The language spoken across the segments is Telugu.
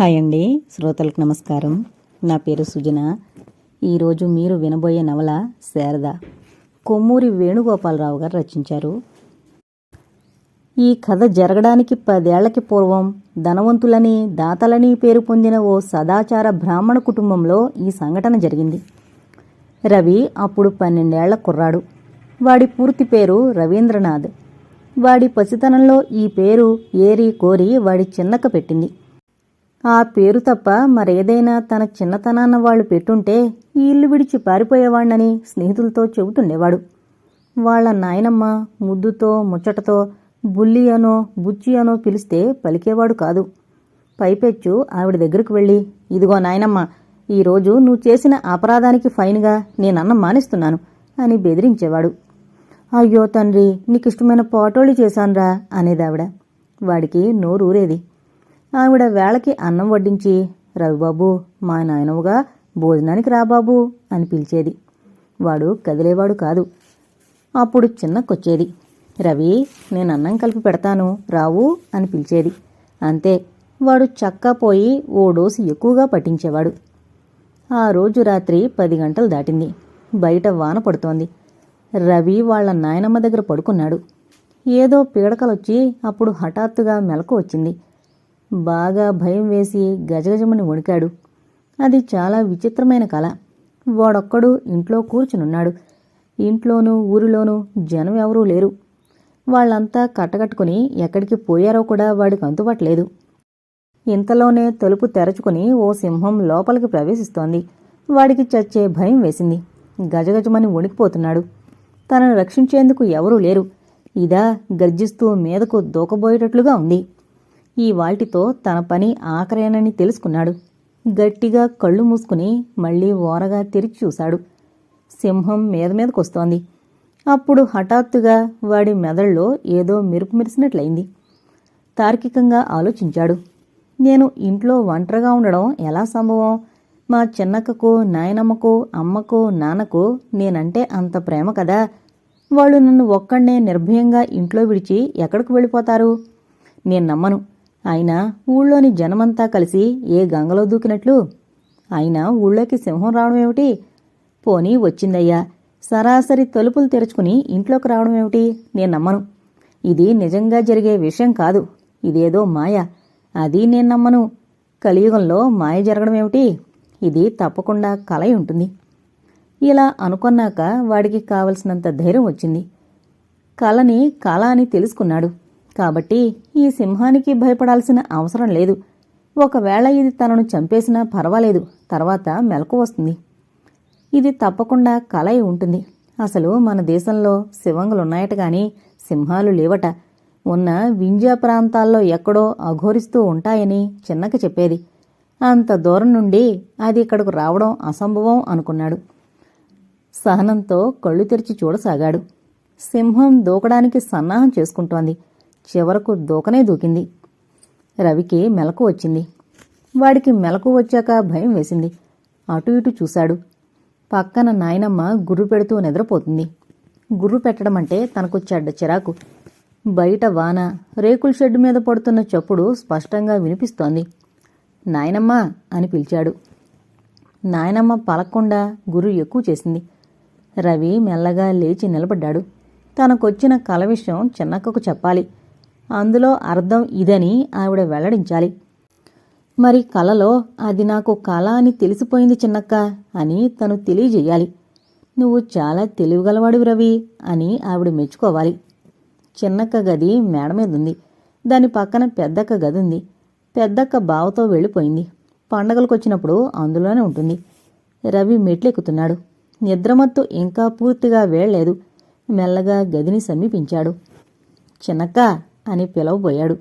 హాయ్ అండి. శ్రోతలకు నమస్కారం. నా పేరు సుజన. ఈరోజు మీరు వినబోయే నవల శారద. కొమ్మూరి వేణుగోపాలరావు గారు రచించారు. ఈ కథ జరగడానికి పదేళ్ళకి పూర్వం ధనవంతులని దాతలని పేరు పొందిన ఓ సదాచార బ్రాహ్మణ కుటుంబంలో ఈ సంఘటన జరిగింది. రవి అప్పుడు పన్నెండేళ్ళ కుర్రాడు. వాడి పూర్తి పేరు రవీంద్రనాథ్. వాడి పసితనంలో ఈ పేరు ఏరి కోరి వాడి చిన్నక పెట్టింది. ఆ పేరు తప్ప మరేదైనా తన చిన్నతనాన్న వాళ్ళు పెట్టుంటే ఈ ఇల్లు విడిచి పారిపోయేవాణ్ణని స్నేహితులతో చెబుతుండేవాడు. వాళ్ళ నాయనమ్మ ముద్దుతో ముచ్చటతో బుల్లి అనో బుచ్చి అనో పిలిస్తే పలికేవాడు కాదు. పైపెచ్చు ఆవిడ దగ్గరకు వెళ్ళి ఇదిగో నాయనమ్మ ఈరోజు నువ్వు చేసిన అపరాధానికి ఫైన్గా నేనన్నం మానేస్తున్నాను అని బెదిరించేవాడు. అయ్యో తండ్రి నీకిష్టమైన పోటోళ్ళు చేశాన్రా అనేదావిడ. వాడికి నోరూరేది. ఆవిడ వేళకి అన్నం వడ్డించి రవిబాబు మా నాయనవుగా భోజనానికి రా బాబు అని పిలిచేది. వాడు కదిలేవాడు కాదు. అప్పుడు చిన్నకొచ్చేది. రవి నేను అన్నం కలిపి పెడతాను రావు అని పిలిచేది. అంతే వాడు చక్కా పోయి ఓ డోసు ఎక్కువగా పట్టించేవాడు. ఆ రోజు రాత్రి పది గంటలు దాటింది. బయట వాన పడుతోంది. రవి వాళ్ళ నాయనమ్మ దగ్గర పడుకున్నాడు. ఏదో పీడకలొచ్చి అప్పుడు హఠాత్తుగా మెలకు వచ్చింది. బాగా భయం వేసి గజగజమని వణికాడు. అది చాలా విచిత్రమైన కళ వాడొక్కడు ఇంట్లో కూర్చునున్నాడు. ఇంట్లోనూ ఊరిలోనూ జనం ఎవరూ లేరు. వాళ్ళంతా కట్టగట్టుకుని ఎక్కడికి పోయారో కూడా వాడికి అంతుపట్టలేదు ఇంతలోనే తలుపు తెరచుకుని ఓ సింహం లోపలికి ప్రవేశిస్తోంది. వాడికి చచ్చే భయం వేసింది. గజగజమని వణికిపోతున్నాడు. తనను రక్షించేందుకు ఎవరూ లేరు. ఇదా గర్జిస్తూ మీదకు దూకబోయేటట్లుగా ఉంది. ఈ వాల్టితో తన పని ఆఖరేనని తెలుసుకున్నాడు. గట్టిగా కళ్ళు మూసుకుని మళ్ళీ ఓరగా తెరిచి చూశాడు. సింహం మీద మీదకొస్తోంది. అప్పుడు హఠాత్తుగా వాడి మెదడులో ఏదో మెరుపు మెరిసినట్లయింది. తార్కికంగా ఆలోచించాడు. నేను ఇంట్లో ఒంటరిగా ఉండడం ఎలా సంభవం? మా చిన్నక్కకు నాయనమ్మకు అమ్మకు నాన్నకు నేనంటే అంత ప్రేమ కదా? వాళ్ళు నన్ను ఒక్కడే నిర్భయంగా ఇంట్లో విడిచి ఎక్కడికి వెళ్ళిపోతారు? నేను నమ్మను. అయినా ఊళ్ళోని జనమంతా కలిసి ఏ గంగలో దూకినట్లు? అయినా ఊళ్ళోకి సింహం రావడం ఏమిటి? పోనీ వచ్చిందయ్యా. సరాసరి తలుపులు తెరుచుకుని ఇంట్లోకి రావడం ఏమిటి? నేను నమ్మను. ఇది నిజంగా జరిగే విషయం కాదు. ఇదేదో మాయ. అది నేను నమ్మను. కలియుగంలో మాయ జరగడం ఏమిటి? ఇది తప్పకుండా కలయి ఉంటుంది. ఇలా అనుకున్నాక వాడికి కావలసినంత ధైర్యం వచ్చింది. కలని కళ అని తెలుసుకున్నాడు. కాబట్టి ఈ సింహానికి భయపడాల్సిన అవసరం లేదు. ఒకవేళ ఇది తనను చంపేసినా పర్వాలేదు. తర్వాత మెలకు వస్తుంది. ఇది తప్పకుండా కలై ఉంటుంది. అసలు మన దేశంలో శివంగులున్నాయట గాని సింహాలు లేవట. ఉన్న వింధ్యా ప్రాంతాల్లో ఎక్కడో అఘోరిస్తూ ఉంటాయని చిన్నక చెప్పేది. అంత దూరం నుండి అది ఇక్కడకు రావడం అసంభవం అనుకున్నాడు. సహనంతో కళ్ళు తెరిచి చూడసాగాడు. సింహం దూకడానికి సన్నాహం చేసుకుంటోంది. చివరకు దూకనే దూకింది. రవికి మెలకు వచ్చింది. వాడికి మెలకు వచ్చాక భయం వేసింది. అటు ఇటు చూశాడు. పక్కన నాయనమ్మ గుర్రు పెడుతూ నిద్రపోతుంది. గుర్రు పెట్టడం అంటే తనకు చెడ్డ చిరాకు. బయట వాన రేకుల షెడ్డు మీద పడుతున్న చప్పుడు స్పష్టంగా వినిపిస్తోంది. నాయనమ్మ అని పిలిచాడు. నాయనమ్మ పలక్కుండా గురు ఎక్కువ చేసింది. రవి మెల్లగా లేచి నిలబడ్డాడు. తనకొచ్చిన కల విషయం చిన్నక్కకు చెప్పాలి. అందులో అర్థం ఇదని ఆవిడ వెల్లడించాలి. మరి కలలో అది నాకు కళ అని తెలిసిపోయింది చిన్నక్క అని తను తెలియజేయాలి. నువ్వు చాలా తెలివిగలవాడివి రవి అని ఆవిడ మెచ్చుకోవాలి. చిన్నక్క గది మేడ మీద ఉంది దాని పక్కన పెద్దక్క గది ఉంది. పెద్దక్క బావతో వెళ్ళిపోయింది. పండగలకొచ్చినప్పుడు అందులోనే ఉంటుంది. రవి మెట్లెక్కుతున్నాడు. నిద్రమత్తు ఇంకా పూర్తిగా వేళ్ళేదు మెల్లగా గదిని సమీపించాడు. చిన్నక్క అని పిలవబోయాడు.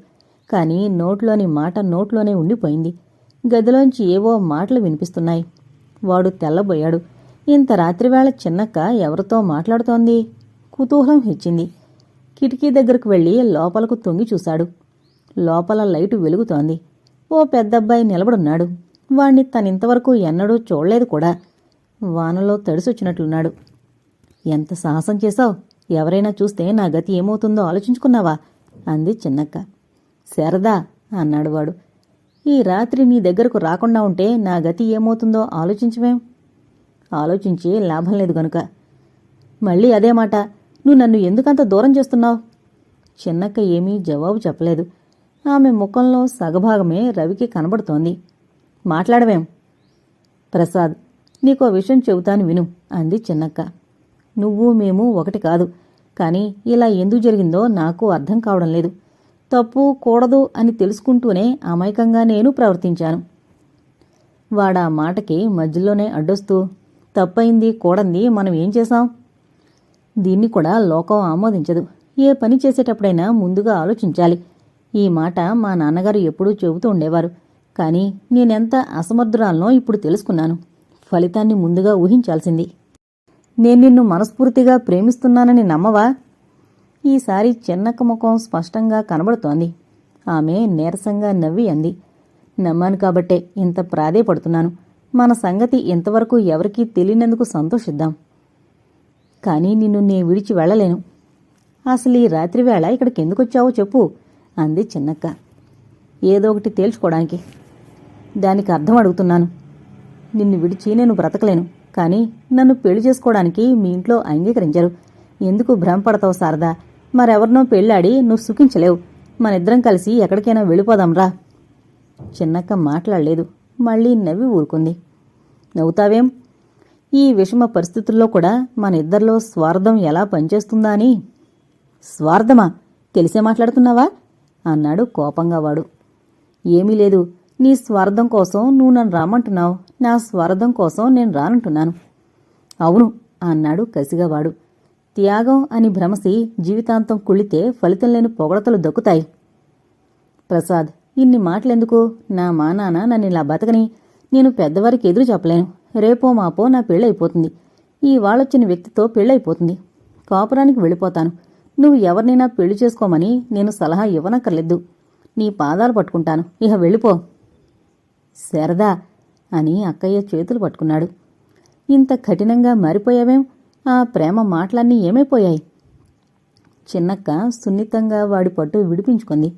కాని నోట్లోని మాట నోట్లోనే ఉండిపోయింది. గదిలోంచి ఏవో మాటలు వినిపిస్తున్నాయి. వాడు తెల్లబోయాడు. ఇంత రాత్రివేళ చిన్నక్క ఎవరితో మాట్లాడుతోంది? కుతూహలం హెచ్చింది. కిటికీ దగ్గరకు వెళ్ళి లోపలకు తొంగి చూశాడు. లోపల లైటు వెలుగుతోంది. ఓ పెద్దబ్బాయి నిలబడున్నాడు. వాణ్ణి తనింతవరకు ఎన్నడూ చూడలేదు కూడా. వానలో తడిసొచ్చినట్లున్నాడు. ఎంత సాహసం చేశావు? ఎవరైనా చూస్తే నా గతి ఏమవుతుందో ఆలోచించుకున్నావా? అంది చిన్నక్క. శారదా అన్నాడు వాడు ఈ రాత్రి నీ దగ్గరకు రాకుండా ఉంటే నా గతి ఏమవుతుందో ఆలోచించవేం? ఆలోచించి లాభం లేదు గనుక. మళ్ళీ అదే మాట నువ్వు నన్ను ఎందుకంత దూరం చేస్తున్నావు? చిన్నక్క ఏమీ జవాబు చెప్పలేదు. ఆమె ముఖంలో సగభాగమే రవికి కనబడుతోంది. మాట్లాడవేం? ప్రసాద్ నీకో విషయం చెబుతాను విను అంది చిన్నక్క. నువ్వు మేము ఒకటి కాదు. కానీ ఇలా ఎందుకు జరిగిందో నాకు అర్థం కావడం లేదు. తప్పు కూడదు అని తెలుసుకుంటూనే అమాయకంగా నేను ప్రవర్తించాను. వాడా మాటకి మధ్యలోనే అడ్డొస్తూ తప్పైంది కూడంది మనం ఏం చేశాం? దీన్ని కూడా లోకం ఆమోదించదు. ఏ పని చేసేటప్పుడైనా ముందుగా ఆలోచించాలి. ఈ మాట మా నాన్నగారు ఎప్పుడూ చెబుతూ ఉండేవారు. కానీ నేనెంత అసమర్థురాలనో ఇప్పుడు తెలుసుకున్నాను. ఫలితాన్ని ముందుగా ఊహించాల్సింది. నేను నిన్ను మనస్ఫూర్తిగా ప్రేమిస్తున్నానని నమ్మవా? ఈసారి చిన్నక్క ముఖం స్పష్టంగా కనబడుతోంది. ఆమె నీరసంగా నవ్వి అంది. నమ్మాను కాబట్టే ఇంత ప్రాధేయపడుతున్నాను. మన సంగతి ఇంతవరకు ఎవరికీ తెలియనందుకు సంతోషిద్దాం. కానీ నిన్ను నే విడిచి వెళ్ళలేను. అసలు ఈ రాత్రివేళ ఇక్కడికి ఎందుకొచ్చావో చెప్పు అంది చిన్నక్క. ఏదో ఒకటి తేల్చుకోవడానికి. దానికి అర్థం అడుగుతున్నాను. నిన్ను విడిచి నేను బ్రతకలేను. కానీ నన్ను పెళ్ళి చేసుకోవడానికి మీ ఇంట్లో అంగీకరించరు. ఎందుకు భ్రమపడతావు శారదా? మరెవరినో పెళ్ళాడి నువ్వు సుఖించలేవు. మనిద్దరం కలిసి ఎక్కడికైనా వెళ్ళిపోదాంరా చిన్నక్క మాట్లాడలేదు. మళ్ళీ నవ్వి ఊరుకుంది. నవ్వుతావేం? ఈ విషమ పరిస్థితుల్లో కూడా మన ఇద్దరిలో స్వార్థం ఎలా పనిచేస్తుందా అని? స్వార్థమా? తెలిసే మాట్లాడుతున్నావా? అన్నాడు కోపంగా వాడు. ఏమీ లేదు. నీ స్వార్థం కోసం నువ్వు నన్ను రామంటున్నావు నా స్వార్థం కోసం నేను రానంటున్నాను. అవును అన్నాడు కసిగా వాడు త్యాగం అని భ్రమసి జీవితాంతం కుళ్ళితే ఫలితం లేని పొగడతలు దక్కుతాయి. ప్రసాద్ ఇన్ని మాటలెందుకు? నా మా నాన్న నన్ను ఇలా బతకని నేను పెద్దవారికి ఎదురు చెప్పలేను. రేపో మాపో నా పెళ్ళైపోతుంది. ఈ వాళ్ళొచ్చిన వ్యక్తితో పెళ్ళైపోతుంది. కాపురానికి వెళ్ళిపోతాను. నువ్వు ఎవరినైనా పెళ్ళి చేసుకోమని నేను సలహా ఇవ్వనక్కర్లేదు. నీ పాదాలు పట్టుకుంటాను. ఇహ వెళ్ళిపో. శారదా అని అక్కయ్య చేతులు పట్టుకున్నాడు. ఇంత కఠినంగా మారిపోయావేం? ఆ ప్రేమ మాటలన్నీ ఏమైపోయాయి? చిన్నక్క సున్నితంగా వాడి పట్టు విడిపించుకుంది.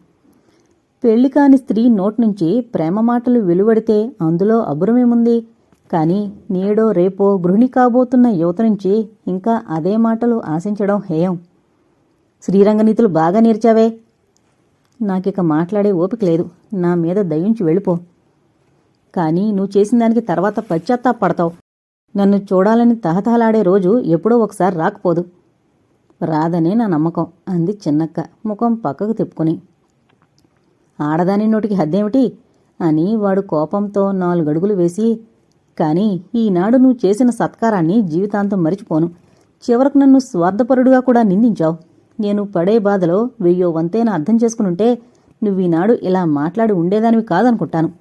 పెళ్ళి కాని స్త్రీ నోటి నుంచి ప్రేమ మాటలు వెలువడితే అందులో అబురమేముంది కాని నేడో రేపో గృహిణి కాబోతున్న యువత నుంచి ఇంకా అదే మాటలు ఆశించడం హేయం. శ్రీరంగనీతులు బాగా నేర్చావే. నాకిక మాట్లాడే ఓపిక లేదు. నా మీద దయించి వెళ్ళిపో. కానీ నువ్వు చేసిన దానికి తర్వాత పశ్చాత్తాపడతావు నన్ను చూడాలని తహతహలాడే రోజు ఎప్పుడో ఒకసారి రాకపోదు. రాదనే నా నమ్మకం అంది చిన్నక్క ముఖం పక్కకు తిప్పుకుని. ఆడదాని నోటికి హద్దేమిటి? అని వాడు కోపంతో నాలుగడుగులు వేసి కాని ఈనాడు నువ్వు చేసిన సత్కారాన్ని జీవితాంతం మరిచిపోను. చివరకు నన్ను స్వార్థపరుడుగా కూడా నిందించావు. నేను పడే బాధలో వెయ్యో వంతైనా అర్థం చేసుకునుంటే నువ్వీనాడు ఇలా మాట్లాడి ఉండేదానివి కాదనుకుంటాను.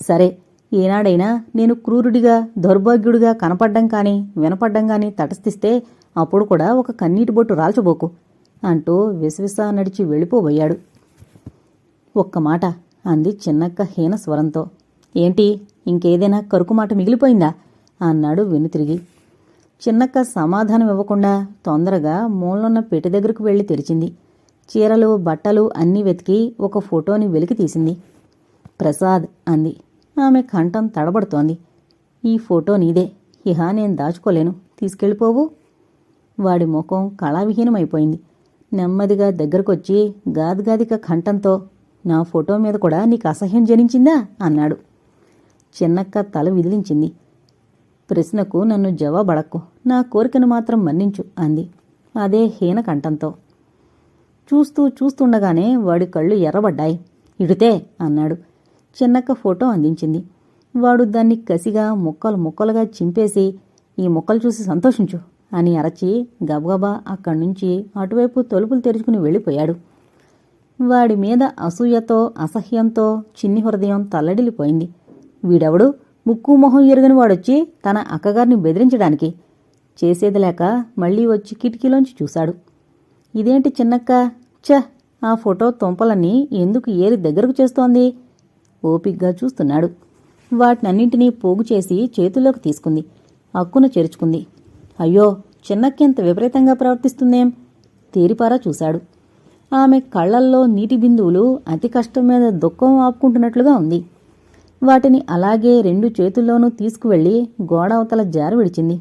సరే ఏనాడైనా నేను క్రూరుడిగా దౌర్భాగ్యుడిగా కనపడ్డం కానీ వినపడ్డం కానీ తటస్థిస్తే అప్పుడు కూడా ఒక కన్నీటి బొట్టు రాల్చబోకు అంటూ విసవిసా నడిచి వెళ్ళిపోబోయాడు. ఒక్క మాట అంది చిన్నక్క హీన స్వరంతో. ఏంటి ఇంకేదైనా కరుకు మాట మిగిలిపోయిందా? అన్నాడు వెనుతిరిగి. చిన్నక్క సమాధానం ఇవ్వకుండా తొందరగా మూలనున్న పెట్టి దగ్గరకు వెళ్ళి తెరిచింది. చీరలు బట్టలు అన్నీ వెతికి ఒక ఫోటోని వెలికి తీసింది. ప్రసాద్ అంది. ఆమె కంఠం తడబడుతోంది. ఈ ఫోటో నీదే. ఇహ నేను దాచుకోలేను. తీసుకెళ్ళిపోవు. వాడి ముఖం కళావిహీనమైపోయింది. నెమ్మదిగా దగ్గరకొచ్చి గాదిగాదిక కంఠంతో నా ఫోటో మీద కూడా నీకు అసహ్యం జనించిందా? అన్నాడు. చిన్నక్క తల విదిలించింది. ప్రశ్నకు నన్ను జవాబడక్కు నా కోరికను మాత్రం మన్నించు అంది. అదే హీన కంఠంతో. చూస్తూ చూస్తుండగానే వాడి కళ్ళు ఎర్రబడ్డాయి. ఇడితే అన్నాడు. చిన్నక్క ఫోటో అందించింది. వాడు దాన్ని కసిగా ముక్కలు ముక్కలుగా చింపేసి ఈ ముక్కలు చూసి సంతోషించు అని అరచి గబగబా అక్కడి నుంచి అటువైపు తలుపులు తెరుచుకుని వెళ్ళిపోయాడు. వాడి మీద అసూయతో అసహ్యంతో చిన్ని హృదయం తల్లడిల్లిపోయింది. వీడెవడు? ముక్కు మొహం ఎరుగని వాడొచ్చి తన అక్కగారిని బెదిరించడానికి. చేసేది లేక మళ్ళీ వచ్చి కిటికీలోంచి చూశాడు. ఇదేంటి చిన్నక్క? ఛ! ఆ ఫోటో తొంపలన్నీ ఎందుకు ఏరి దగ్గరకు చేస్తోంది? ఓపిగ్గా చూస్తున్నాడు. వాటినన్నింటినీ పోగు చేసి చేతుల్లోకి తీసుకుంది. అక్కున చేర్చుకుంది. అయ్యో చిన్నక్కింత విపరీతంగా ప్రవర్తిస్తుందేం? తీరిపారా చూశాడు. ఆమె కళ్ళల్లో నీటి బిందువులు అతి కష్టం మీద దుఃఖం ఆపుకుంటున్నట్లుగా ఉంది. వాటిని అలాగే రెండు చేతుల్లోనూ తీసుకువెళ్ళి గోడ అవతల జారు విడిచింది.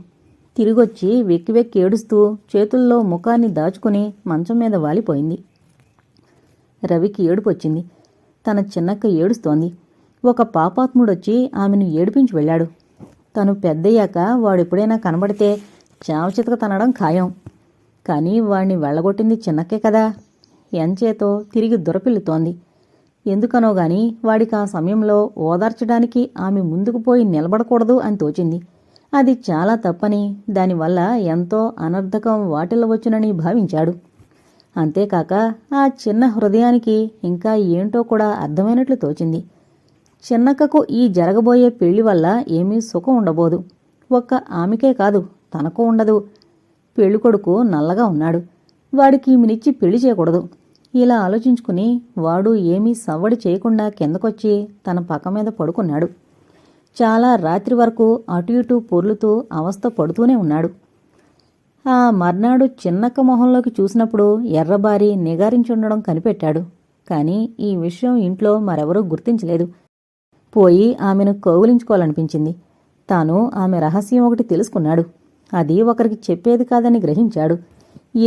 తిరిగొచ్చి వెక్కి వెక్కి ఏడుస్తూ చేతుల్లో ముఖాన్ని దాచుకుని మంచం మీద వాలిపోయింది. రవికి ఏడుపొచ్చింది. తన చిన్నక్క ఏడుస్తోంది. ఒక పాపాత్ముడొచ్చి ఆమెను ఏడిపించి వెళ్ళాడు. తను పెద్దయ్యాక వాడెప్పుడైనా కనబడితే చావచితక తనడం ఖాయం. కానీ వాణ్ణి వెళ్ళగొట్టింది చిన్నక్కే కదా. ఎంచేతో తిరిగి దొరపిల్లుతోంది. ఎందుకనో గాని వాడికి ఆ సమయంలో ఓదార్చడానికి ఆమె ముందుకు పోయి నిలబడకూడదు అని తోచింది. అది చాలా తప్పని దానివల్ల ఎంతో అనర్థకం వాటిల్లవచ్చునని భావించాడు. అంతేకాక ఆ చిన్న హృదయానికి ఇంకా ఏంటో కూడా అర్థమైనట్లు తోచింది. చిన్నక్కకు ఈ జరగబోయే పెళ్ళి వల్ల ఏమీ సుఖం ఉండబోదు. ఒక్క ఆమెకే కాదు తనకు ఉండదు. పెళ్ళికొడుకు నల్లగా ఉన్నాడు. వాడికి ఈమెనిచ్చి పెళ్ళి చేయకూడదు. ఇలా ఆలోచించుకుని వాడు ఏమీ సవ్వడి చేయకుండా కిందకొచ్చి తన పక్క మీద పడుకున్నాడు. చాలా రాత్రి వరకు అటు ఇటు పొర్లుతూ అవస్థ పడుతూనే ఉన్నాడు. ఆ మర్నాడు చిన్నక్క మొహంలోకి చూసినప్పుడు ఎర్రబారి నిగారించుండడం కనిపెట్టాడు. కాని ఈ విషయం ఇంట్లో మరెవరూ గుర్తించలేదు. పోయి ఆమెను కౌగులించుకోవాలనిపించింది. తాను ఆమె రహస్యం ఒకటి తెలుసుకున్నాడు. అది ఒకరికి చెప్పేది కాదని గ్రహించాడు.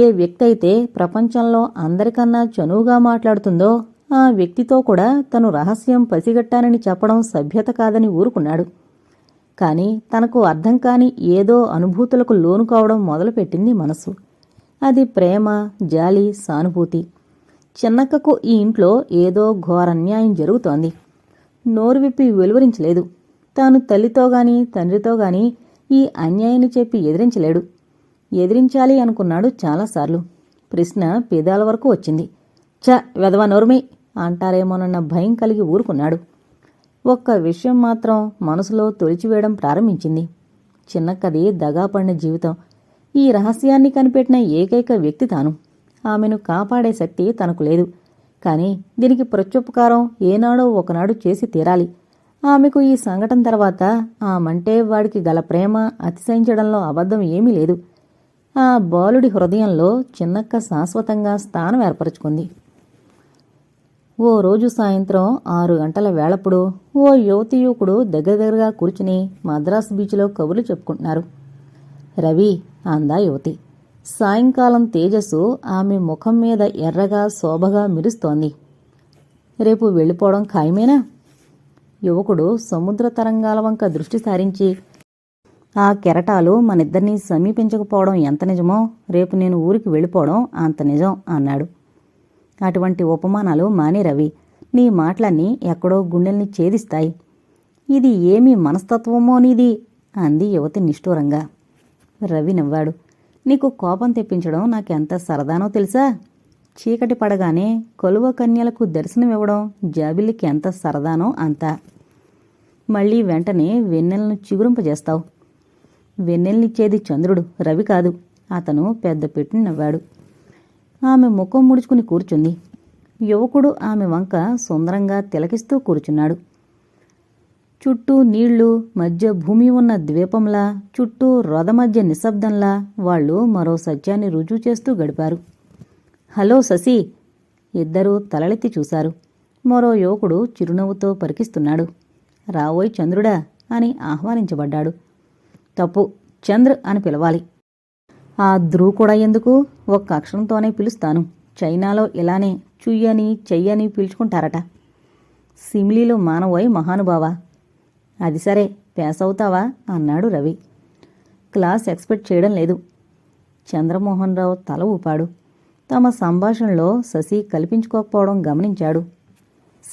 ఏ వ్యక్తి అయితే ప్రపంచంలో అందరికన్నా చనువుగా మాట్లాడుతుందో ఆ వ్యక్తితో కూడా తను రహస్యం పసిగట్టానని చెప్పడం సభ్యత కాదని ఊరుకున్నాడు. కాని తనకు అర్థం కాని ఏదో అనుభూతులకు లోను కావడం మొదలుపెట్టింది మనసు. అది ప్రేమ జాలి సానుభూతి. చిన్నక్కకు ఈ ఇంట్లో ఏదో ఘోరన్యాయం జరుగుతోంది. నోరు విప్పి వెలువరించలేదు. తాను తల్లితో గాని తండ్రితో గాని ఈ అన్యాయాన్ని చెప్పి ఎదిరించలేడు. ఎదిరించాలి అనుకున్నాడు చాలాసార్లు. ప్రశ్న పేదాల వరకు వచ్చింది. చ వెధవ నోర్మి! అంటారేమోనన్న భయం కలిగి ఊరుకున్నాడు. ఒక్క విషయం మాత్రం మనసులో తొలిచివేయడం ప్రారంభించింది. చిన్నక్కది దగాపడిన జీవితం. ఈ రహస్యాన్ని కనిపెట్టిన ఏకైక వ్యక్తి తాను. ఆమెను కాపాడే శక్తి తనకు లేదు. కానీ దీనికి ప్రత్యుపకారం ఏనాడో ఒకనాడు చేసి తీరాలి. ఆమెకు ఈ సంఘటన తర్వాత ఆమంటే వాడికి గల ప్రేమ అతిశయించడంలో అబద్ధం ఏమీ లేదు. ఆ బాలుడి హృదయంలో చిన్నక్క శాశ్వతంగా స్థానం ఏర్పరచుకుంది. ఓ రోజు సాయంత్రం ఆరు గంటల వేళప్పుడు ఓ యువతి యువకుడు దగ్గర దగ్గరగా కూర్చుని మద్రాస్ బీచ్లో కబుర్లు చెప్పుకుంటున్నారు. రవి అందా యువతి. సాయంకాలం తేజస్సు ఆమె ముఖం మీద ఎర్రగా శోభగా మెరుస్తోంది. రేపు వెళ్ళిపోవడం ఖాయమేనా? యువకుడు సముద్ర తరంగాల వంక దృష్టి సారించి ఆ కెరటాలు మనిద్దరినీ సమీపించకపోవడం ఎంత నిజమో రేపు నేను ఊరికి వెళ్ళిపోవడం అంత నిజం అన్నాడు. అటువంటి ఉపమానాలు మానే రవి. నీ మాటలన్నీ ఎక్కడో గుండెల్ని ఛేదిస్తాయి. ఇది ఏమి మనస్తత్వమో నీది? అంది యువతి నిష్ఠూరంగా. రవి నవ్వాడు. నీకు కోపం తెప్పించడం నాకెంత సరదానో తెలుసా? చీకటి పడగానే కొలువ కన్యలకు దర్శనమివ్వడం జాబిల్లికి ఎంత సరదానో అంత. మళ్ళీ వెంటనే వెన్నెలను చిగురింపజేస్తావు. వెన్నెల్నిచ్చేది చంద్రుడు రవి కాదు. అతను పెద్ద పెట్టుని నవ్వాడు. ఆమె ముఖం ముడుచుకుని కూర్చుంది. యువకుడు ఆమె వంక సుందరంగా తిలకిస్తూ కూర్చున్నాడు. చుట్టూ నీళ్ళు మధ్య భూమి ఉన్న ద్వీపంలా చుట్టూ రొద మధ్య నిశ్శబ్దంలా వాళ్ళు మరో సత్యాన్ని రుజువు చేస్తూ గడిపారు. హలో శశి! ఇద్దరూ తలలెత్తి చూశారు. మరో యువకుడు చిరునవ్వుతో పరికిస్తున్నాడు. రావోయ్ చంద్రుడా! అని ఆహ్వానించబడ్డాడు. తప్పు! చంద్ర అని పిలవాలి. ఆ ధ్రువ్ కూడా ఎందుకు? ఒక్క అక్షరంతోనే పిలుస్తాను. చైనాలో ఇలానే చుయ్యని చెయ్యని పిలుచుకుంటారట. సిమిలీలో మానవోయ్ మహానుభావా. అది సరే పేస్ అవుతావా అన్నాడు రవి. క్లాస్ ఎక్స్పెక్ట్ చేయడం లేదు. చంద్రమోహన్ రావు తల ఊపాడు. తమ సంభాషణలో శశి కల్పించుకోకపోవడం గమనించాడు.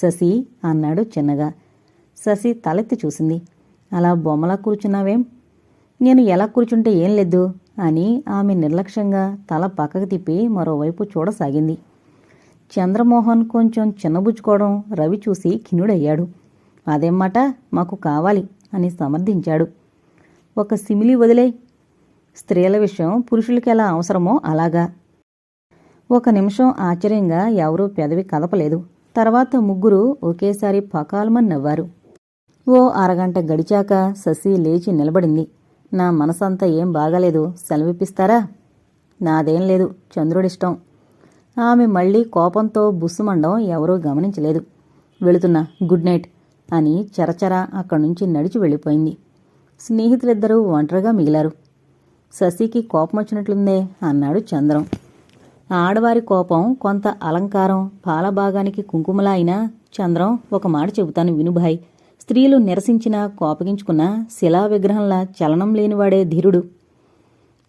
శశి అన్నాడు చిన్నగా. శశి తలెత్తి చూసింది. అలా బొమ్మలా కూర్చున్నావేం? నేను ఎలా కూర్చుంటే ఏం లేదు. అని ఆమె నిర్లక్ష్యంగా తల పక్కకు తిప్పి మరోవైపు చూడసాగింది. చంద్రమోహన్ కొంచెం చిన్నబుచ్చుకోవడం రవి చూసి ఖిన్నుడయ్యాడు. అదేమాట మాకు కావాలి అని సమర్థించాడు. ఒక సిమిలి వదిలే. స్త్రీల విషయం పురుషులకి ఎలా అవసరమో అలాగా. ఒక నిమిషం ఆశ్చర్యంగా ఎవరూ పెదవి కదపలేదు. తర్వాత ముగ్గురు ఒకేసారి పకాలమని నవ్వారు ఓ అరగంట గడిచాక శశి లేచి నిలబడింది. నా మనసంతా ఏం బాగాలేదు. సెలవిప్పిస్తారా? నాదేం లేదు. చంద్రుడిష్టం. ఆమె మళ్ళీ కోపంతో బుస్సుమండం ఎవరూ గమనించలేదు. వెళుతున్నా గుడ్ నైట్ అని చరచర అక్కడి నుంచి నడిచి వెళ్ళిపోయింది. స్నేహితులిద్దరూ ఒంటరిగా మిగిలారు. శశికి కోపం వచ్చినట్లుందే అన్నాడు చంద్రం. ఆడవారి కోపం కొంత అలంకారం పాలభాగానికి కుంకుమలా అయినా చంద్రం ఒక మాట చెబుతాను వినుభాయ్ స్త్రీలు నిరసించినా కోపగించుకున్న శిలా విగ్రహంలా చలనం లేనివాడే ధీరుడు.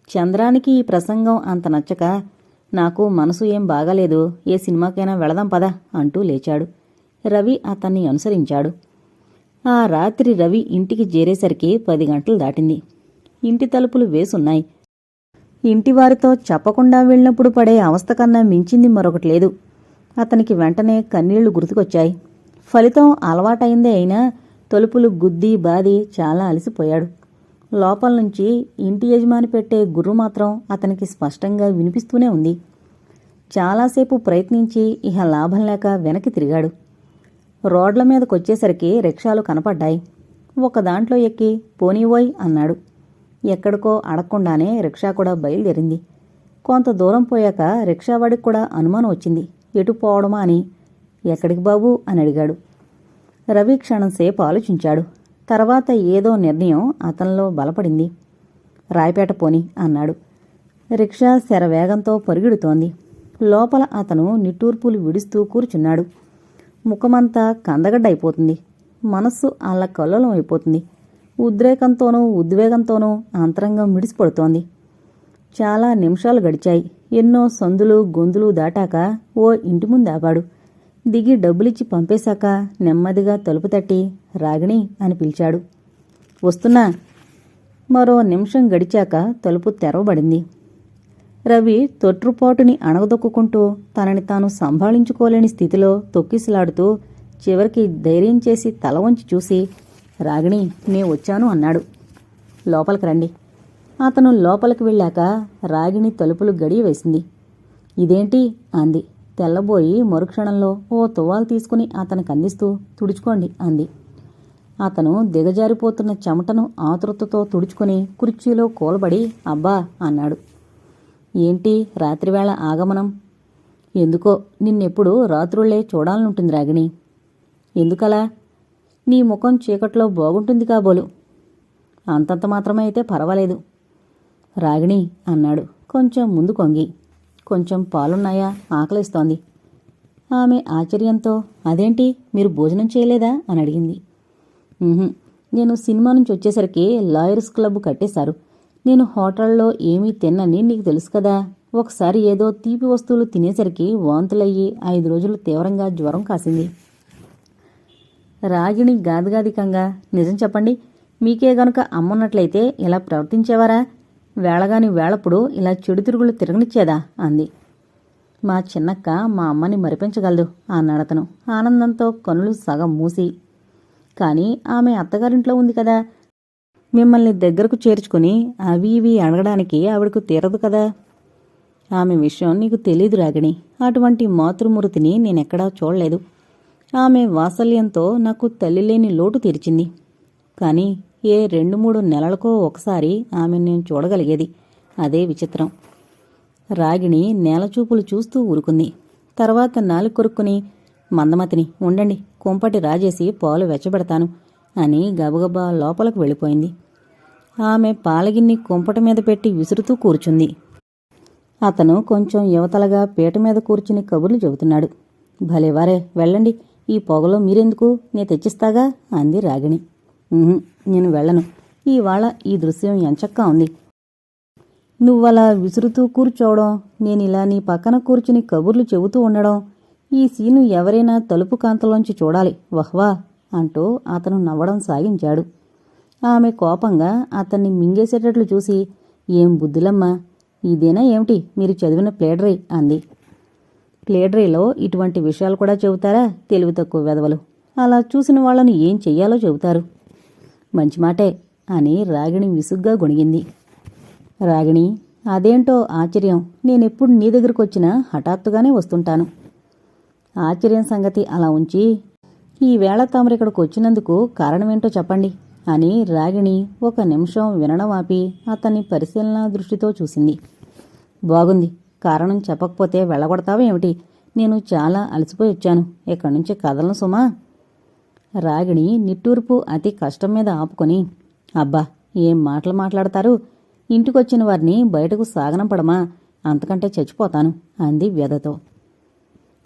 చంద్రానికి ఈ ప్రసంగం అంత నచ్చక నాకు మనసు ఏం బాగాలేదు ఏ సినిమాకైనా వెళదాం పద అంటూ లేచాడు. రవి అతన్ని అనుసరించాడు. ఆ రాత్రి రవి ఇంటికి చేరేసరికి పది గంటలు దాటింది. ఇంటి తలుపులు వేసున్నాయి. ఇంటివారితో చెప్పకుండా వెళ్ళినప్పుడు పడే అవస్థ కన్నా మించింది మరొకటి లేదు. అతనికి వెంటనే కన్నీళ్ళు గుర్తుకొచ్చాయి. ఫలితం అలవాటైందే అయినా తలుపులు గుద్ది బాది చాలా అలసిపోయాడు. లోపల నుంచి ఇంటి యజమాని పెట్టే గుర్రు మాత్రం అతనికి స్పష్టంగా వినిపిస్తూనే ఉంది. చాలాసేపు ప్రయత్నించి ఇహ లాభం లేక వెనక్కి తిరిగాడు. రోడ్ల మీదకొచ్చేసరికి రిక్షాలు కనపడ్డాయి. ఒక దాంట్లో ఎక్కి పోనీవోయ్ అన్నాడు. ఎక్కడికో అడగకుండానే రిక్షా కూడా బయలుదేరింది. కొంత దూరం పోయాక రిక్షావాడికి కూడా అనుమానం వచ్చింది. ఎటు పోవడమా అని. ఎక్కడికి బాబు? అని అడిగాడు. రవి క్షణంసేపు ఆలోచించాడు. తర్వాత ఏదో నిర్ణయం అతనిలో బలపడింది. రాయపేట పోని అన్నాడు. రిక్షా శరవేగంతో పరుగెడుతోంది. లోపల అతను నిట్టూర్పులు విడుస్తూ కూర్చున్నాడు. ముఖమంతా కందగడ్డైపోతుంది. మనస్సు అల్ల కల్లోలం అయిపోతుంది ఉద్రేకంతోనూ ఉద్వేగంతోనూ అంతరంగం మిడిసిపడుతోంది చాలా నిమిషాలు గడిచాయి. ఎన్నో సందులు గొంతులు దాటాక ఓ ఇంటి ముందు ఆపాడు దిగి డబ్బులిచ్చి పంపేశాక నెమ్మదిగా తలుపు తట్టి రాగిణి అని పిలిచాడు. వస్తున్నా. మరో నిమిషం గడిచాక తలుపు తెరవబడింది. రవి తొట్రుపాటుని అణగదొక్కుంటూ తనని తాను సంభాళించుకోలేని స్థితిలో తొక్కిసలాడుతూ చివరికి ధైర్యం చేసి తల వంచి చూసి రాగిణి నే వచ్చాను అన్నాడు. లోపలికి రండి. అతను లోపలికి వెళ్ళాక రాగిణి తలుపులు గడియ వేసింది ఇదేంటి? అంది. తెల్లబోయి మరుక్షణంలో ఓ తువ్వాలు తీసుకుని అతనికి అందిస్తూ తుడుచుకోండి అంది. అతను దిగజారిపోతున్న చెమటను ఆతృతతో తుడుచుకుని కుర్చీలో కూలబడి అబ్బా అన్నాడు. ఏంటి రాత్రివేళ ఆగమనం? ఎందుకో నిన్నెప్పుడు రాత్రుళ్ళే చూడాలనుంటుంది రాగిణి. ఎందుకలా? నీ ముఖం చీకట్లో బాగుంటుంది కాబోలు అంతంత మాత్రమే అయితే పర్వాలేదు రాగిణి అన్నాడు. కొంచెం ముందు కొంగి. కొంచెం పాలున్నాయా? ఆకలిస్తోంది. ఆమె ఆశ్చర్యంతో అదేంటి? మీరు భోజనం చేయలేదా? అని అడిగింది. నేను సినిమా నుంచి వచ్చేసరికి లాయర్స్ క్లబ్ కట్టేశారు. నేను హోటల్లో ఏమీ తిన్నని నీకు తెలుసు కదా. ఒకసారి ఏదో తీపి వస్తువులు తినేసరికి వాంతులయ్యి ఐదు రోజులు తీవ్రంగా జ్వరం కాసింది. రాగిణి గాదిగాదికంగా నిజం చెప్పండి. మీకే గనుక అమ్మున్నట్లయితే ఇలా ప్రవర్తించేవారా? వేళగాని వేళప్పుడు ఇలా చెడు తిరుగులు తిరగనిచ్చేదా? అంది. మా చిన్నక్క మా అమ్మని మరిపించగలదు అన్నాడతను ఆనందంతో కనులు సగం మూసి. కానీ ఆమె అత్తగారింట్లో ఉంది కదా. మిమ్మల్ని దగ్గరకు చేర్చుకుని అవి ఇవి అడగడానికి ఆవిడకు తీరదు కదా. ఆమె విషయం నీకు తెలీదు రాగిణి. అటువంటి మాతృమూర్తిని నేనెక్కడా చూడలేదు. ఆమె వాత్సల్యంతో నాకు తల్లి లేని లోటు తీర్చింది. కానీ ఏ రెండు మూడు నెలలకో ఒకసారి ఆమె నేను చూడగలిగేది. అదే విచిత్రం. రాగిణి నేలచూపులు చూస్తూ ఊరుకుంది. తర్వాత నాలుగు కొరుక్కుని మందమతిని ఉండండి. కుంపటి రాజేసి పాలు వెచ్చబెడతాను అని గబగబా లోపలకు వెళ్ళిపోయింది. ఆమె పాలగిన్ని కుంపట మీద పెట్టి విసురుతూ కూర్చుంది. అతను కొంచెం యువతలగా పీట మీద కూర్చుని కబుర్లు చెబుతున్నాడు. భలేవారే వెళ్ళండి. ఈ పొగలో మీరెందుకు? నే తెచ్చిస్తాగా? అంది రాగిణి. నేను వెళ్ళను. ఇవాళ ఈ దృశ్యం ఎంచక్కా ఉంది. నువ్వలా విసురుతూ కూర్చోవడం నేనిలా నీ పక్కన కూర్చుని కబుర్లు చెబుతూ ఉండడం ఈ సీను ఎవరైనా తలుపు కాంతలోంచి చూడాలి. వహ్వా అంటూ అతను నవ్వడం సాగించాడు. ఆమె కోపంగా అతన్ని మింగేసేటట్లు చూసి ఏం బుద్ధులమ్మా ఇదేనా ఏమిటి? మీరు చదివిన ప్లేడరీ అంది. ప్లేడరీలో ఇటువంటి విషయాలు కూడా చెబుతారా? తెలివి తక్కువ వెదవలు అలా చూసిన వాళ్ళని ఏం చెయ్యాలో చెబుతారు. మంచి మాటే అని రాగిణి విసుగ్గా గొణిగింది. రాగిణి అదేంటో ఆశ్చర్యం. నేనెప్పుడు నీ దగ్గరకు వచ్చినా హఠాత్తుగానే వస్తుంటాను. ఆశ్చర్యం సంగతి అలా ఉంచి ఈవేళ తమరిక్కడికి వచ్చినందుకు కారణమేంటో చెప్పండి అని రాగిణి ఒక నిమిషం వినడం ఆపి అతన్ని పరిశీలన దృష్టితో చూసింది. బాగుంది. కారణం చెప్పకపోతే వెళ్ళగొడతావేమిటి? నేను చాలా అలసిపోయి వచ్చాను. ఇక్కడి నుంచి కదలను సుమా? రాగిణి నిట్టూర్పు అతి కష్టం మీద ఆపుకొని అబ్బా ఏం మాటలు మాట్లాడతారు? ఇంటికొచ్చిన వారిని బయటకు సాగనంపడమా అంతకంటే చచ్చిపోతాను అంది వ్యధతో.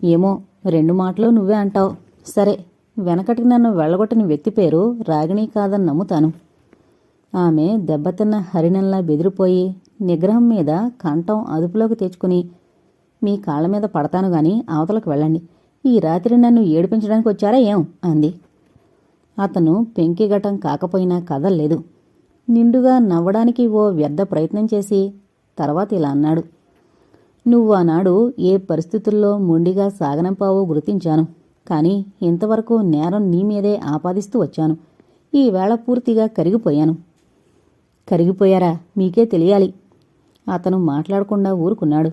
ఏమో రెండు మాటలు నువ్వే అంటావు. సరే వెనకటికి నన్ను వెళ్ళగొట్టిన వ్యక్తి పేరు రాగిణి కాదని నమ్ముతాను. ఆమె దెబ్బతిన్న హరిణంలా బెదిరిపోయి నిగ్రహం మీద కంఠం అదుపులోకి తెచ్చుకుని మీ కాళ్ళ మీద పడతాను గాని అవతలకు వెళ్ళండి. ఈ రాత్రి నన్ను ఏడిపించడానికి వచ్చారా ఏం? అంది. అతను పెంకిగటం కాకపోయినా కదల్లేదు. నిండుగా నవ్వడానికి ఓ వ్యర్థ ప్రయత్నం చేసి తర్వాత ఇలా అన్నాడు. నువ్వు ఆనాడు ఏ పరిస్థితుల్లో మొండిగా సాగనంపావో గుర్తించాను. కాని ఇంతవరకు నేరం నీ మీదే ఆపాదిస్తూ వచ్చాను. ఈ వేళ పూర్తిగా కరిగిపోయాను. కరిగిపోయారా? మీకే తెలియాలి. అతను మాట్లాడకుండా ఊరుకున్నాడు.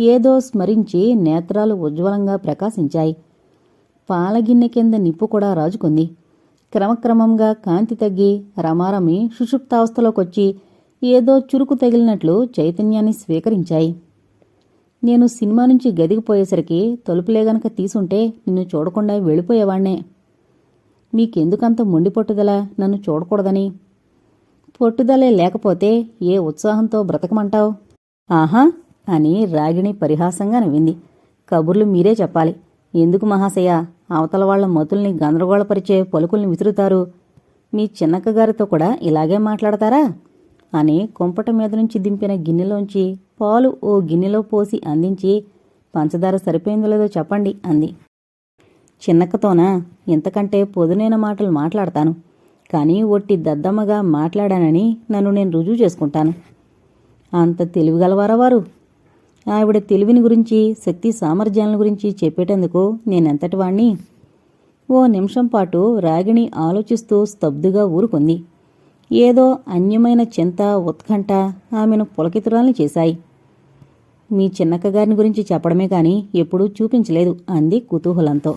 ఏదో స్మరించి నేత్రాలు ఉజ్వలంగా ప్రకాశించాయి. పాలగిన్నె కింద నిప్పు కూడా రాజుకుంది. క్రమక్రమంగా కాంతి తగ్గి రమారమి సుషుప్తావస్థలోకొచ్చి ఏదో చురుకు తగిలినట్లు చైతన్యాన్ని స్వీకరించాయి. నేను సినిమా నుంచి గదిగిపోయేసరికి తలుపులే గనక తీసుంటే నిన్ను చూడకుండా వెళ్ళిపోయేవాణ్ణే. మీకెందుకంత మొండి పట్టుదల నన్ను చూడకూడదని? పట్టుదలే లేకపోతే ఏ ఉత్సాహంతో బ్రతకమంటావు? ఆహా అని రాగిణి పరిహాసంగా నవ్వింది. కబుర్లు మీరే చెప్పాలి. ఎందుకు మహాశయ? అవతల వాళ్ళ మతుల్ని గందరగోళపరిచే పలుకుల్ని విసురుతారు. మీ చిన్నక్కగారితో కూడా ఇలాగే మాట్లాడతారా? అని కుంపట మీద నుంచి దింపిన గిన్నెలోంచి పాలు ఓ గిన్నెలో పోసి అందించి పంచదార సరిపోయిందో లేదో చెప్పండి అంది. చిన్నక్కతోనా? ఇంతకంటే పొదునైన మాటలు మాట్లాడతాను. కానీ ఒట్టి దద్దమ్మగా మాట్లాడానని నన్ను నేను రుజువు చేసుకుంటాను. అంత తెలివిగలవారా వారు? ఆవిడ తెలివిని గురించి శక్తి సామర్థ్యాల గురించి చెప్పేటందుకు నేనెంతటి వాణ్ణి? ఓ నిమిషం పాటు రాగిణి ఆలోచిస్తూ స్తబ్దుగా ఊరుకుంది. ఏదో అన్యమైన చింత ఉత్కంఠ ఆమెను పులకితురాల్ని చేశాయి. మీ చిన్నక్కగారిని గురించి చెప్పడమే కాని ఎప్పుడూ చూపించలేదు అంది కుతూహలంతో.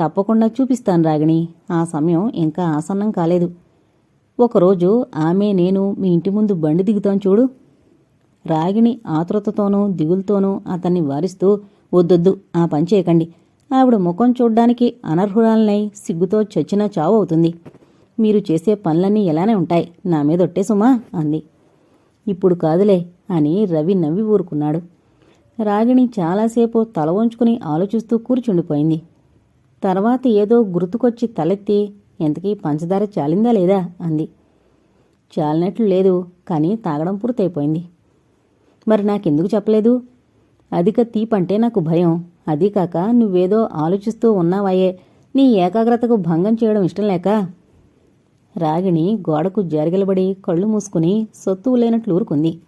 తప్పకుండా చూపిస్తాను రాగిణి. ఆ సమయం ఇంకా ఆసన్నం కాలేదు. ఒకరోజు ఆమె నేను మీ ఇంటి ముందు బండి దిగుతాం చూడు. రాగిణి ఆతృతతోనూ దిగులతోనూ అతన్ని వారిస్తూ వద్దొద్దు ఆ పని చేయకండి ఆవిడ ముఖం చూడ్డానికి అనర్హురాలనై సిగ్గుతో చచ్చినా చావు అవుతుంది. మీరు చేసే పనులన్నీ ఎలానే ఉంటాయి. నా మీదొట్టే సుమా అంది. ఇప్పుడు కాదులే అని రవి నవ్వి ఊరుకున్నాడు. రాగిణి చాలాసేపు తల వంచుకుని ఆలోచిస్తూ కూర్చుండిపోయింది. తర్వాత ఏదో గుర్తుకొచ్చి తలెత్తి ఎంతకీ పంచదార చాలిందా లేదా? అంది. చాలినట్లు లేదు కానీ తాగడం పూర్తయిపోయింది. మరి నాకెందుకు చెప్పలేదు? అధిక తీపంటే నాకు భయం. అదీ కాక నువ్వేదో ఆలోచిస్తూ ఉన్నావాయే. నీ ఏకాగ్రతకు భంగం చేయడం ఇష్టం లేక? రాగిణి గోడకు జరిగలబడి కళ్ళు మూసుకుని సొత్తువు లేనట్లు ఊరుకుంది.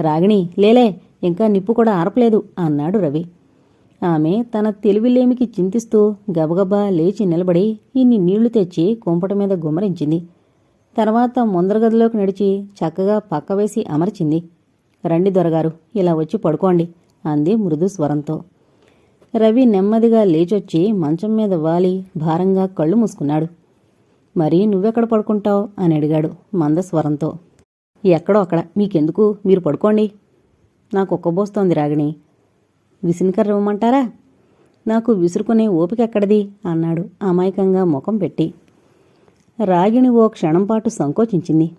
రాగిణి లేలే ఇంకా నిప్పు కూడా ఆరపలేదు అన్నాడు రవి. ఆమె తన తెలివిలేమికి చింతిస్తూ గబగబా లేచి నిలబడి ఇన్ని నీళ్ళు తెచ్చి కుంపట మీద గుమ్మరించింది. తర్వాత ముందర గదిలోకి నడిచి చక్కగా పక్కవేసి అమర్చింది. రండి దొరగారు ఇలా వచ్చి పడుకోండి అంది మృదు స్వరంతో. రవి నెమ్మదిగా లేచొచ్చి మంచం మీద వాలి భారంగా కళ్ళు మూసుకున్నాడు. మరి నువ్వెక్కడ పడుకుంటావు? అని అడిగాడు మంద స్వరంతో. ఎక్కడో అక్కడ మీకెందుకు? మీరు పడుకోండి. నాకు ఒక్కబోస్తోంది రాగిణి. విసినికర్ర ఇవ్వమంటారా? నాకు విసురుకునే ఓపిక ఎక్కడిది? అన్నాడు అమాయకంగా ముఖం పెట్టి. రాగిణి ఓ క్షణంపాటు సంకోచించింది.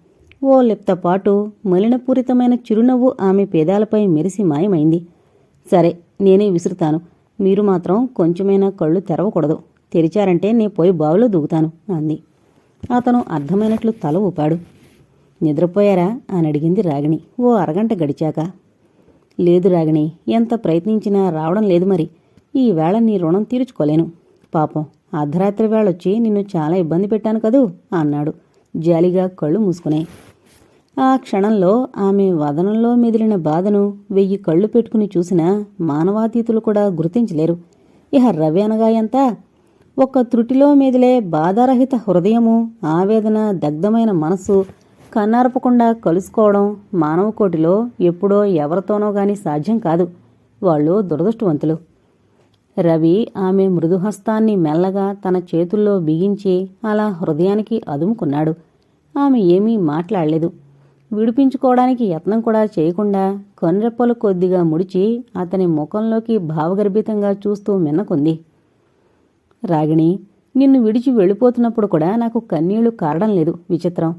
ఓ లిప్తపాటు మలినపూరితమైన చిరునవ్వు ఆమె పేదాలపై మెరిసి మాయమైంది. సరే నేనే విసురుతాను. మీరు మాత్రం కొంచెమైనా కళ్ళు తెరవకూడదు. తెరిచారంటే నే పోయి బావిలో దూకుతాను అంది. అతను అర్థమైనట్లు తల ఊపాడు. నిద్రపోయారా? అని అడిగింది రాగిణి. ఓ అరగంట గడిచాక. లేదు రాగిణి ఎంత ప్రయత్నించినా రావడం లేదు మరి. ఈ వేళ నీ రుణం తీర్చుకోలేను. పాపం అర్ధరాత్రి వేళొచ్చి నిన్ను చాలా ఇబ్బంది పెట్టాను కదూ అన్నాడు. జాలిగా కళ్ళు మూసుకున్నాయి ఆ క్షణంలో ఆమె వదనంలో మెదిలిన బాధను వెయ్యి కళ్ళు పెట్టుకుని చూసిన మానవాతీతులు కూడా గుర్తించలేరు. ఇహ రవి అనగాయంతా ఒక త్రుటిలో మెదిలే బాధారహిత హృదయము ఆవేదన దగ్ధమైన మనస్సు కన్నార్పకుండా కలుసుకోవడం మానవ కోటిలో ఎప్పుడో ఎవరితోనో గాని సాధ్యం కాదు. వాళ్ళు దురదృష్టవంతులు. రవి ఆమె మృదుహస్తాన్ని మెల్లగా తన చేతుల్లో బిగించి అలా హృదయానికి అదుముకున్నాడు. ఆమె ఏమీ మాట్లాడలేదు. విడిపించుకోవడానికి యత్నం కూడా చేయకుండా కొన్రెప్పలు కొద్దిగా ముడిచి అతని ముఖంలోకి భావగర్భితంగా చూస్తూ మిన్నకుంది. రాగిణి నిన్ను విడిచి వెళ్ళిపోతున్నప్పుడు కూడా నాకు కన్నీళ్ళు కారడం లేదు విచిత్రం.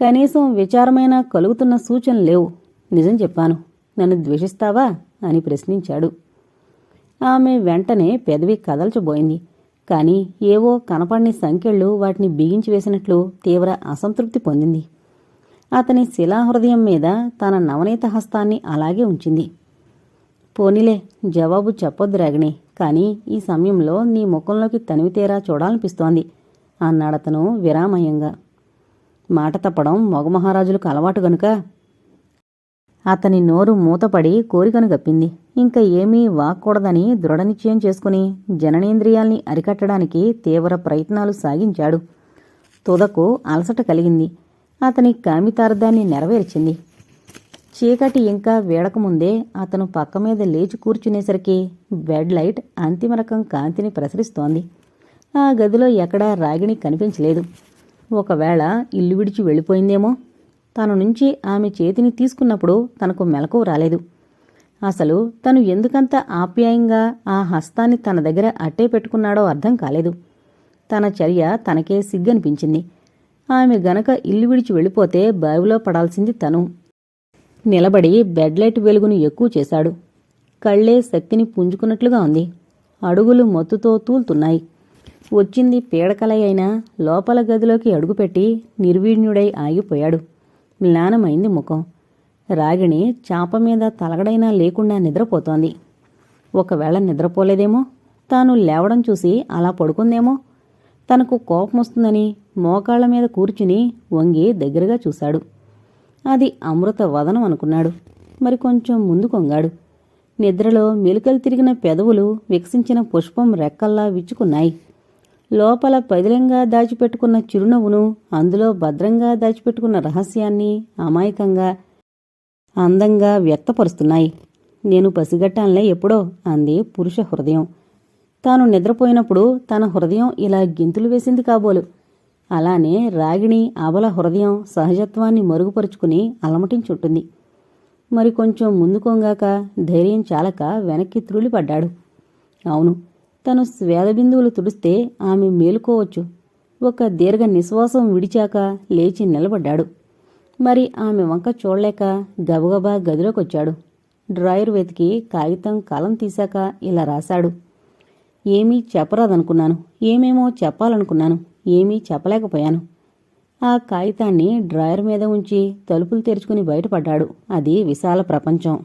కనీసం విచారమైన కలుగుతున్న సూచనలు లేవు. నిజం చెప్పాను. నన్ను ద్వేషిస్తావా? అని ప్రశ్నించాడు. ఆమె వెంటనే పెదవి కదల్చబోయింది. కాని ఏవో కనపడని సంఖ్యళ్ళు వాటిని బిగించి వేసినట్లు తీవ్ర అసంతృప్తి పొందింది. అతని శిలాహృదయం మీద తన నవనీత హస్తాన్ని అలాగే ఉంచింది. పోనీలే జవాబు చెప్పొద్దు రాగిణి కానీ ఈ సమయంలో నీ ముఖంలోకి తనివితేరా చూడాలనిపిస్తోంది అన్నాడతను విరామయంగా. మాట తప్పడం మగమహారాజులకు అలవాటు గనుక? అతని నోరు మూతపడి కోరికను గప్పింది. ఇంకా ఏమీ వాక్కూడదని దృఢనిశ్చయం చేసుకుని జననేంద్రియాల్ని అరికట్టడానికి తీవ్ర ప్రయత్నాలు సాగించాడు. తుదకు అలసట కలిగింది. అతని కామితార్థాన్ని నెరవేర్చింది. చీకటి ఇంకా వీడకముందే అతను పక్క మీద లేచి కూర్చునేసరికి బెడ్ లైట్ అంతిమ రకం కాంతిని ప్రసరిస్తోంది. ఆ గదిలో ఎక్కడా రాగిణి కనిపించలేదు. ఒకవేళ ఇల్లు విడిచి వెళ్ళిపోయిందేమో? తన నుంచి ఆమె చేతిని తీసుకున్నప్పుడు తనకు మెలకు రాలేదు. అసలు తను ఎందుకంత ఆప్యాయంగా ఆ హస్తాన్ని తన దగ్గర అట్టే పెట్టుకున్నాడో అర్థం కాలేదు. తన చర్య తనకే సిగ్గనిపించింది. ఆమె గనక ఇల్లు విడిచి వెళ్ళిపోతే బావిలో పడాల్సింది తను. నిలబడి బెడ్ లైట్ వెలుగును ఎక్కువ చేశాడు. కళ్ళే శక్తిని పుంజుకున్నట్లుగా ఉంది. అడుగులు మత్తుతో తూలుతున్నాయి. వచ్చింది పీడకలై అయినా లోపల గదిలోకి అడుగుపెట్టి నిర్వీణ్యుడై ఆగిపోయాడు. మ్లానమైంది ముఖం. రాగిణి చాప మీద తలగడైనా లేకుండా నిద్రపోతోంది. ఒకవేళ నిద్రపోలేదేమో? తాను లేవడం చూసి అలా పడుకుందేమో? తనకు కోపం వస్తుందని మోకాళ్ళ మీద కూర్చుని వంగి దగ్గరగా చూశాడు. అది అమృత వదనం అనుకున్నాడు. మరి కొంచెం ముందు కొంగాడు. నిద్రలో మెలికలు తిరిగిన పెదవులు వికసించిన పుష్పం రెక్కల్లా విచ్చుకున్నాయి. లోపల పదిలంగా దాచిపెట్టుకున్న చిరునవ్వును అందులో భద్రంగా దాచిపెట్టుకున్న రహస్యాన్ని అమాయకంగా అందంగా వ్యక్తపరుస్తున్నాయి. నేను పసిగట్టానులే ఎప్పుడో అంది పురుష హృదయం. తాను నిద్రపోయినప్పుడు తన హృదయం ఇలా గింతులు వేసింది కాబోలు. అలానే రాగిణి అబల హృదయం సహజత్వాన్ని మరుగుపరుచుకుని అలమటించుంటుంది మరి కొంచెం ముందుకొంగాక ధైర్యం చాలక వెనక్కి త్రులిపడ్డాడు. అవును తను స్వేదబిందువులు తుడిస్తే ఆమె మేలుకోవచ్చు. ఒక దీర్ఘ నిశ్వాసం విడిచాక లేచి నిలబడ్డాడు. మరి ఆమె వంక చూడలేక గబగబా గదిలోకొచ్చాడు. డ్రాయర్ వెతికి కాగితం కలం తీశాక ఇలా రాశాడు. ఏమీ చెప్పరాదనుకున్నాను ఏమేమో చెప్పాలనుకున్నాను. ఏమీ చెప్పలేకపోయాను. ఆ కాగితాన్ని డ్రాయర్ మీద ఉంచి తలుపులు తెరుచుకుని బయటపడ్డాడు. అది విశాల ప్రపంచం.